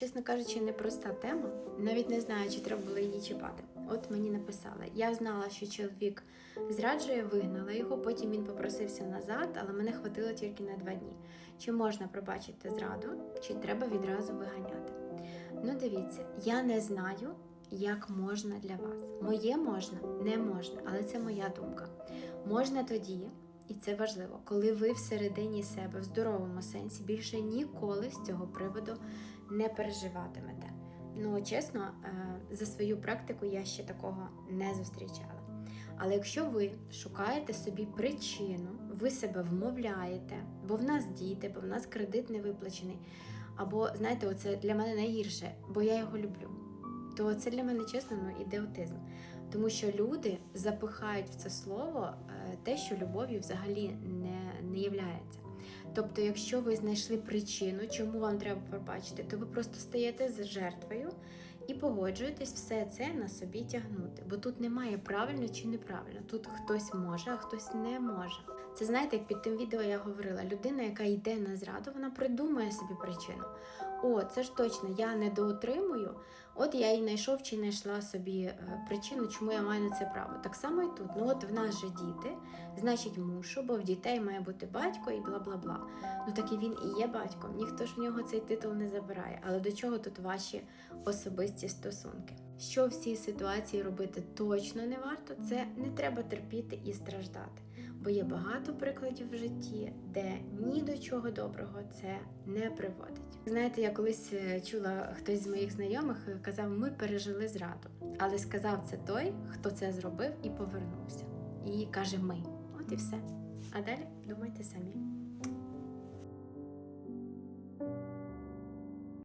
Чесно кажучи, непроста тема. Навіть не знаю, чи треба було її чіпати. От мені написали. Я знала, що чоловік зраджує, вигнала його, потім він попросився назад, але мене хватило тільки на два дні. Чи можна пробачити зраду, чи треба відразу виганяти? Ну, дивіться, я не знаю, як можна для вас. Моє можна, не можна, але це моя думка. Можна тоді, і це важливо, коли ви всередині себе в здоровому сенсі більше ніколи з цього приводу не переживатимете. Ну, чесно, е, за свою практику я ще такого не зустрічала. Але якщо ви шукаєте собі причину, ви себе вмовляєте, бо в нас діти, бо в нас кредит не виплачений, або знаєте, оце для мене найгірше, бо я його люблю. То це для мене чесно ну, ідеотизм. Тому що люди запихають в це слово е, те, що любов'ю взагалі не, не являється. Тобто, якщо ви знайшли причину, чому вам треба пробачити, то ви просто стаєте жертвою і погоджуєтесь все це на собі тягнути. Бо тут немає правильно чи неправильно. Тут хтось може, а хтось не може. Це знаєте, як під тим відео я говорила: людина, яка йде на зраду, вона придумує собі причину. О, це ж точно, я не доотримую. От я і знайшов чи знайшла собі е, причину, чому я маю на це право. Так само і тут. Ну от в нас же діти, значить мушу, бо в дітей має бути батько і бла бла бла. Ну так і він і є батьком. Ніхто ж в нього цей титул не забирає. Але до чого тут ваші особисті стосунки? Що в цій ситуації робити точно не варто, це не треба терпіти і страждати. Бо є багато прикладів в житті, де ні до чого доброго це не приводить. Знаєте, я колись е, чула хтось з моїх знайомих е, казав, ми пережили зраду. Але сказав це той, хто це зробив і повернувся. І каже ми. От і все. А далі думайте самі.